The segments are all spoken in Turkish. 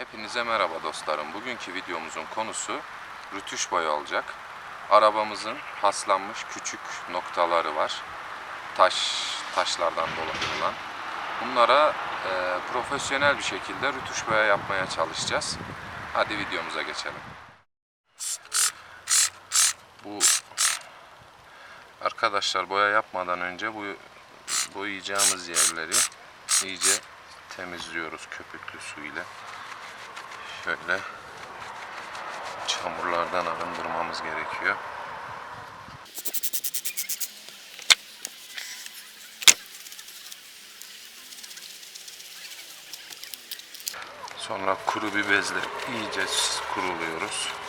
Hepinize merhaba dostlarım. Bugünkü videomuzun konusu rütüş boya olacak. Arabamızın paslanmış küçük noktaları var. Taş, taşlardan dolayı Bunlara e, profesyonel bir şekilde rütüş boya yapmaya çalışacağız. Hadi videomuza geçelim. Bu arkadaşlar boya yapmadan önce bu boyayacağımız yerleri iyice temizliyoruz köpüklü su ile. Şöyle çamurlardan arındırmamız gerekiyor. Sonra kuru bir bezle iyice kuruluyoruz.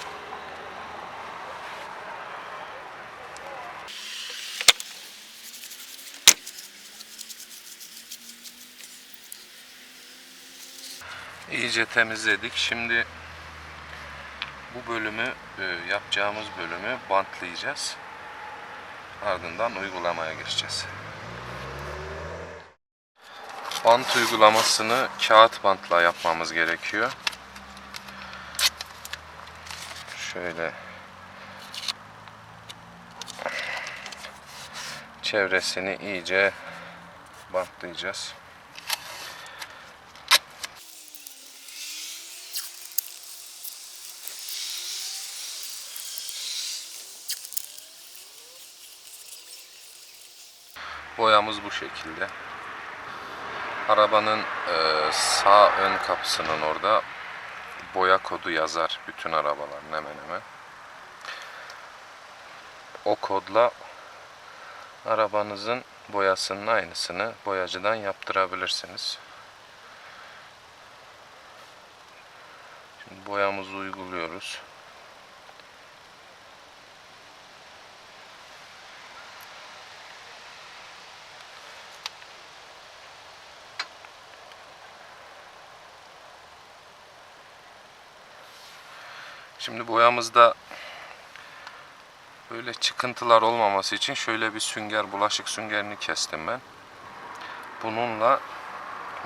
İyice temizledik. Şimdi bu bölümü e, yapacağımız bölümü bantlayacağız. Ardından uygulamaya geçeceğiz. Bant uygulamasını kağıt bantla yapmamız gerekiyor. Şöyle çevresini iyice bantlayacağız. Boyamız bu şekilde. Arabanın e, sağ ön kapısının orada boya kodu yazar bütün arabaların hemen hemen. O kodla arabanızın boyasının aynısını boyacıdan yaptırabilirsiniz. Şimdi boyamızı uyguluyoruz. Şimdi boyamızda böyle çıkıntılar olmaması için şöyle bir sünger, bulaşık süngerini kestim ben. Bununla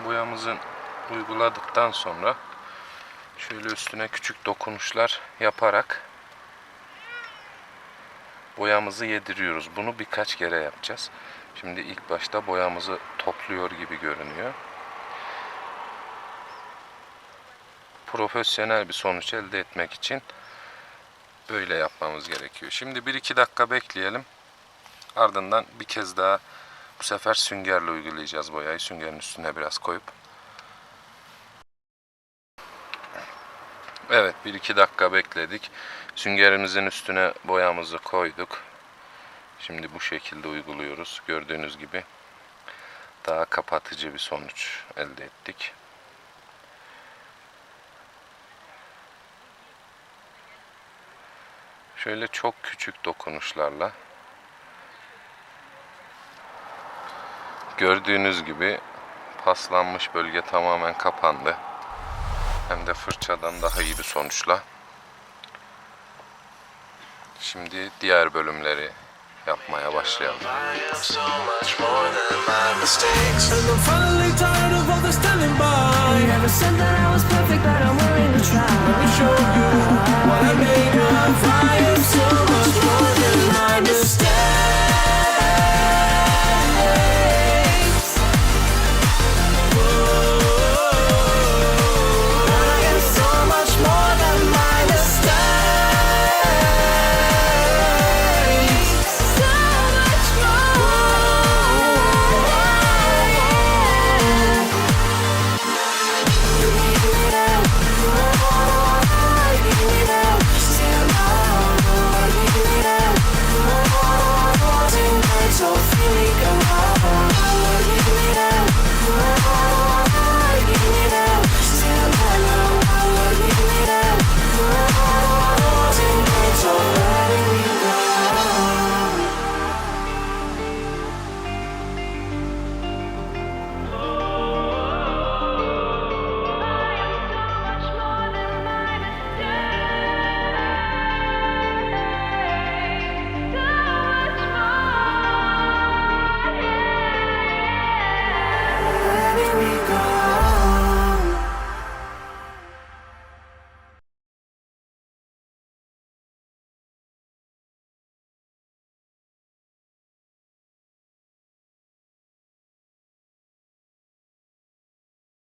boyamızın uyguladıktan sonra şöyle üstüne küçük dokunuşlar yaparak boyamızı yediriyoruz. Bunu birkaç kere yapacağız. Şimdi ilk başta boyamızı topluyor gibi görünüyor. Profesyonel bir sonuç elde etmek için böyle yapmamız gerekiyor. Şimdi 1-2 dakika bekleyelim. Ardından bir kez daha bu sefer süngerle uygulayacağız boyayı. Süngerin üstüne biraz koyup. Evet 1-2 dakika bekledik. Süngerimizin üstüne boyamızı koyduk. Şimdi bu şekilde uyguluyoruz. Gördüğünüz gibi daha kapatıcı bir sonuç elde ettik. şöyle çok küçük dokunuşlarla gördüğünüz gibi paslanmış bölge tamamen kapandı. Hem de fırçadan daha iyi bir sonuçla. Şimdi diğer bölümleri yapmaya başlayalım.